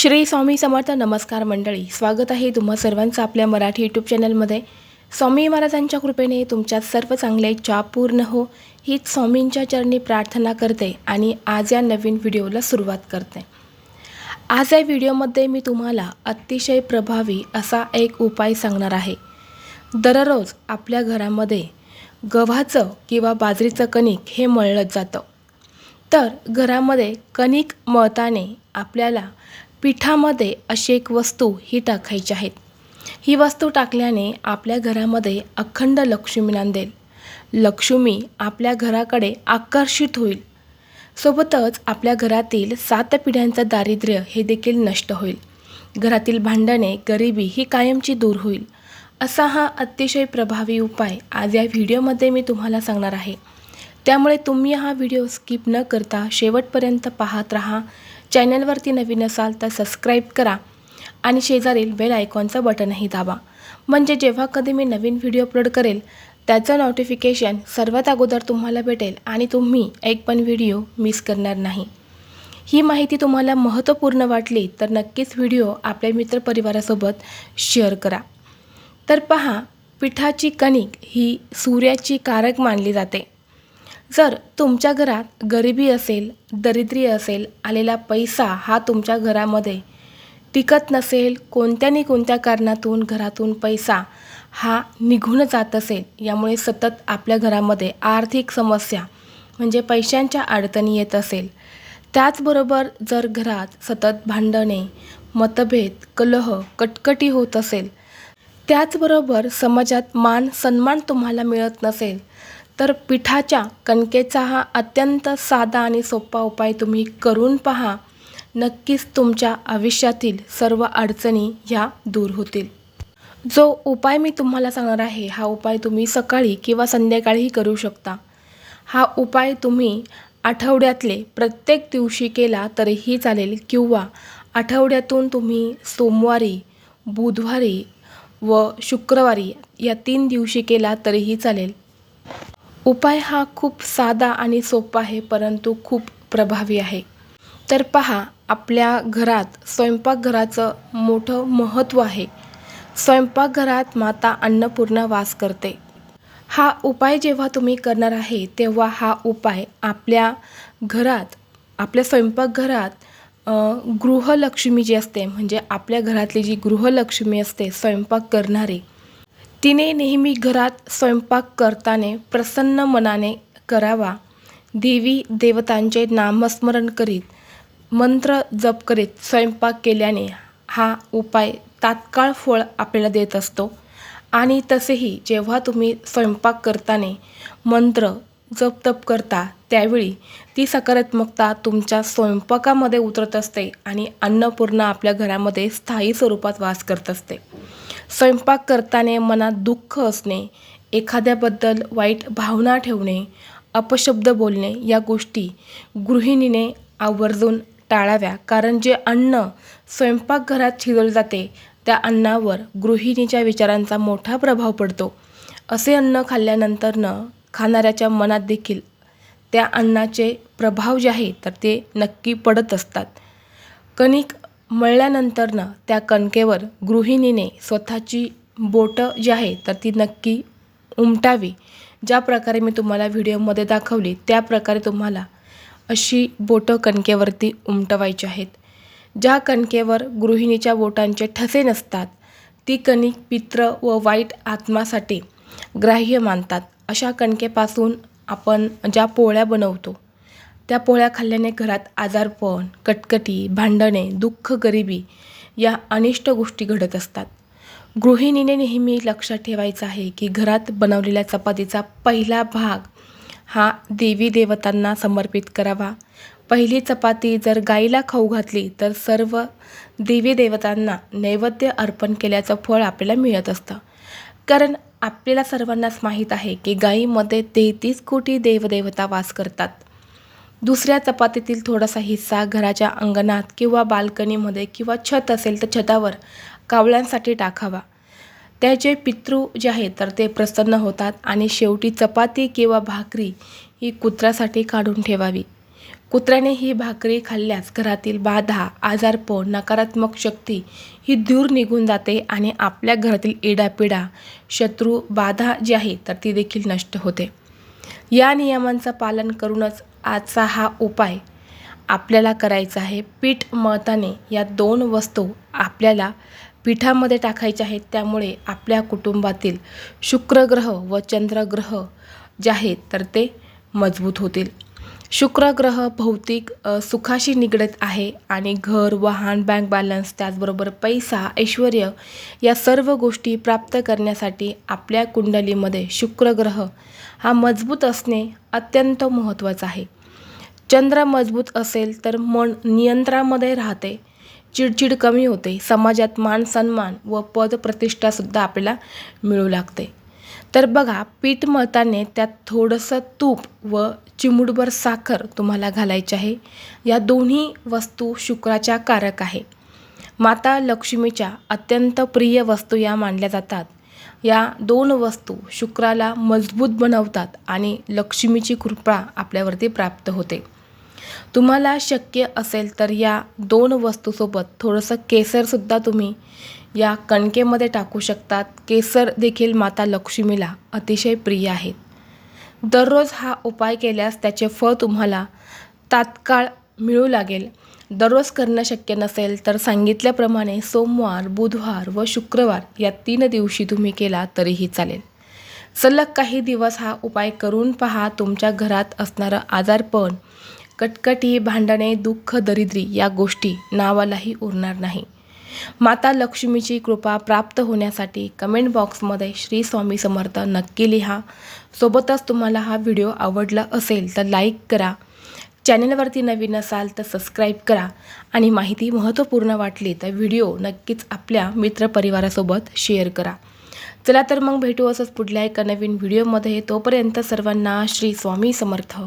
श्री स्वामी समर्थ नमस्कार मंडळी स्वागत आहे तुम्हा सर्वांचं आपल्या मराठी यूट्यूब चॅनलमध्ये स्वामी महाराजांच्या कृपेने तुमच्या सर्व चांगल्या इच्छा पूर्ण हो हीच स्वामींच्या चरणी प्रार्थना करते आणि आज या नवीन व्हिडिओला सुरुवात करते. आज या व्हिडिओमध्ये मी तुम्हाला अतिशय प्रभावी असा एक उपाय सांगणार आहे. दररोज आपल्या घरामध्ये गव्हाचं किंवा बाजरीचं कणिक हे मळलं जातं. तर घरामध्ये कणिक मळताने आपल्याला पिठामध्ये अशी एक वस्तू ही टाकायची आहेत ही वस्तू टाकल्याने आपल्या घरामध्ये अखंड लक्ष्मी नांदेल. लक्ष्मी आपल्या घराकडे आकर्षित होईल. सोबतच आपल्या घरातील सात पिढ्यांचं दारिद्र्य हे देखील नष्ट होईल. घरातील भांडणे गरिबी ही कायमची दूर होईल. असा हा अतिशय प्रभावी उपाय आज या व्हिडिओमध्ये मी तुम्हाला सांगणार आहे. त्यामुळे तुम्ही हा व्हिडिओ स्किप न करता शेवटपर्यंत पाहत राहा. चॅनलवरती नवीन असाल तर सबस्क्राईब करा आणि शेजारील बेल आयकॉनचं बटनही दाबा. म्हणजे जेव्हा कधी मी नवीन व्हिडिओ अपलोड करेल त्याचं नोटिफिकेशन सर्वात अगोदर तुम्हाला भेटेल आणि तुम्ही एक पण व्हिडिओ मिस करणार नाही. ही माहिती तुम्हाला महत्त्वपूर्ण वाटली तर नक्कीच व्हिडिओ आपल्या मित्रपरिवारासोबत शेअर करा. तर पहा पिठाची कणिक ही सूर्याची कारक मानली जाते. जर तुमच्या घरात गरिबी असेल दरिद्री असेल आलेला पैसा हा तुमच्या घरामध्ये टिकत नसेल कोणत्यानी कोणत्या कारणातून घरातून पैसा हा निघून जात असेल यामुळे सतत आपल्या घरामध्ये आर्थिक समस्या म्हणजे पैशांच्या अडचणी येत असेल. त्याचबरोबर जर घरात सतत भांडणे मतभेद कलह कटकटी होत असेल त्याचबरोबर समाजात मान सन्मान तुम्हाला मिळत नसेल तर पिठाच्या कणकेचा हा अत्यंत साधा आणि सोपा उपाय तुम्ही करून पहा. नक्कीच तुमच्या आयुष्यातील सर्व अडचणी ह्या दूर होतील. जो उपाय मी तुम्हाला सांगणार आहे हा उपाय तुम्ही सकाळी किंवा संध्याकाळीही करू शकता. हा उपाय तुम्ही आठवड्यातले प्रत्येक दिवशी केला तरीही चालेल किंवा आठवड्यातून तुम्ही सोमवारी बुधवारी व शुक्रवारी या तीन दिवशी केला तरीही चालेल. उपाय हा खूप साधा आणि सोपा आहे परंतु खूप प्रभावी आहे. तर पहा आपल्या घरात स्वयंपाकघराचं मोठं महत्त्व आहे. स्वयंपाकघरात माता अन्नपूर्णा वास करते. हा उपाय जेव्हा तुम्ही करणार आहे तेव्हा हा उपाय आपल्या घरात आपल्या स्वयंपाकघरात गृहलक्ष्मी जी असते म्हणजे आपल्या घरातली जी गृहलक्ष्मी असते स्वयंपाक करणारी तिने नेहमी घरात स्वयंपाक करताने प्रसन्न मनाने करावा. देवी देवतांचे नामस्मरण करीत मंत्र जप करीत स्वयंपाक केल्याने हा उपाय तात्काळ फळ आपल्याला देत असतो. आणि तसेही जेव्हा तुम्ही स्वयंपाक करताने मंत्र जप तप करता त्यावेळी ती सकारात्मकता तुमच्या स्वयंपाकामध्ये उतरत असते आणि अन्नपूर्णा आपल्या घरामध्ये स्थायी स्वरूपात वास करत असते. स्वयंपाक करताना मनात दुःख असणे एखाद्याबद्दल वाईट भावना ठेवणे अपशब्द बोलणे या गोष्टी गृहिणीने आवर्जून टाळाव्या. कारण जे अन्न स्वयंपाकघरात शिजवले जाते त्या अन्नावर गृहिणीच्या विचारांचा मोठा प्रभाव पडतो. असे अन्न खाल्ल्यानंतरनं खाणाऱ्याच्या मनात देखील त्या अन्नाचे प्रभाव जे आहे तर ते नक्की पडत असतात. कणिक मळल्यानंतरनं त्या कणकेवर गृहिणीने स्वतःची बोटं जी आहे तर ती नक्की उमटावी. ज्या प्रकारे मी तुम्हाला व्हिडिओमध्ये दाखवली त्या प्रकारे तुम्हाला अशी बोटं कणकेवरती उमटवायची आहेत. ज्या कणकेवर गृहिणीच्या बोटांचे ठसे नसतात ती कणिक पित्र व वाईट आत्मासाठी ग्राह्य मानतात. अशा कणकेपासून आपण ज्या पोळ्या बनवतो त्या पोळ्या खाल्ल्याने घरात आजारपण कटकटी भांडणे दुःख गरिबी या अनिष्ट गोष्टी घडत असतात. गृहिणीने नेहमी लक्षात ठेवायचं आहे की घरात बनवलेल्या चपातीचा पहिला भाग हा देवी देवतांना समर्पित करावा. पहिली चपाती जर गाईला खाऊ घातली तर सर्व देवी देवतांना नैवेद्य अर्पण केल्याचं फळ आपल्याला मिळत असतं. कारण आपल्याला सर्वांनाच माहीत आहे की गाईमध्ये तेहतीस कोटी देवदेवता वास करतात. दुसऱ्या चपातीतील थोडासा हिस्सा घराच्या अंगणात किंवा बाल्कनीमध्ये किंवा छत असेल तर छतावर कावळ्यांसाठी टाकावा. त्याचे पितृ जे आहेत तर ते प्रसन्न होतात आणि शेवटी चपाती किंवा भाकरी ही कुत्र्यासाठी काढून ठेवावी. कुत्र्याने ही भाकरी खाल्ल्यास घरातील बाधा आजारपण नकारात्मक शक्ती ही दूर निघून जाते आणि आपल्या घरातील इडापिडा शत्रू बाधा जी आहे तर ती देखील नष्ट होते. या नियमांचं पालन करूनच आजचा हा उपाय आपल्याला करायचा आहे. पीठ मळताने या दोन वस्तू आपल्याला पिठामध्ये टाकायच्या आहेत. त्यामुळे आपल्या कुटुंबातील शुक्रग्रह व चंद्रग्रह जे आहेत तर ते मजबूत होतील. शुक्र ग्रह भौतिक सुखाशी निगडत आहे आणि घर वाहन बँक बॅलन्स त्याचबरोबर पैसा ऐश्वर या सर्व गोष्टी प्राप्त करण्यासाठी आपल्या कुंडलीमध्ये शुक्र ग्रह हा मजबूत असणे अत्यंत महत्त्वाचं आहे. चंद्र मजबूत असेल तर मन नियंत्रणामध्ये राहते चिडचिड कमी होते समाजात मान सन्मान व पद प्रतिष्ठासुद्धा आपल्याला मिळू लागते. तर बघा पीठ मळताने त्यात थोडंसं तूप व चिमूटभर साखर तुम्हाला घालायची आहे. या दोन्ही वस्तू शुक्राच्या कारक आहे. माता लक्ष्मीच्या अत्यंत प्रिय वस्तू या मानल्या जातात. या दोन वस्तू शुक्राला मजबूत बनवतात आणि लक्ष्मीची कृपा आपल्यावरती प्राप्त होते. तुम्हाला शक्य असेल तर या दोन वस्तूसोबत थोडंसं केसरसुद्धा तुम्ही या कणकेमध्ये टाकू शकतात. केसर देखील माता लक्ष्मीला अतिशय प्रिय आहेत. दररोज हा उपाय केल्यास त्याचे फळ तुम्हाला तात्काळ मिळू लागेल. दररोज करणं शक्य नसेल तर सांगितल्याप्रमाणे सोमवार बुधवार व शुक्रवार या तीन दिवशी तुम्ही केला तरीही चालेल. सलग काही दिवस हा उपाय करून पहा. तुमच्या घरात असणारं आजारपण कटकटी भांडणे दुःख दरिद्री या गोष्टी नावालाही उरणार नाही. माता लक्ष्मीची कृपा प्राप्त होण्यासाठी कमेंट बॉक्समध्ये श्री स्वामी समर्थ नक्की लिहा. सोबतच तुम्हाला हा व्हिडिओ आवडला असेल तर लाईक करा. चॅनलवरती नवीन असाल तर सबस्क्राईब करा. आणि माहिती महत्त्वपूर्ण वाटली तर व्हिडिओ नक्कीच आपल्या मित्रपरिवारासोबत शेअर करा. चला तर मग भेटू असंच पुढल्या एका नवीन व्हिडिओमध्ये तोपर्यंत सर्वांना श्री स्वामी समर्थ.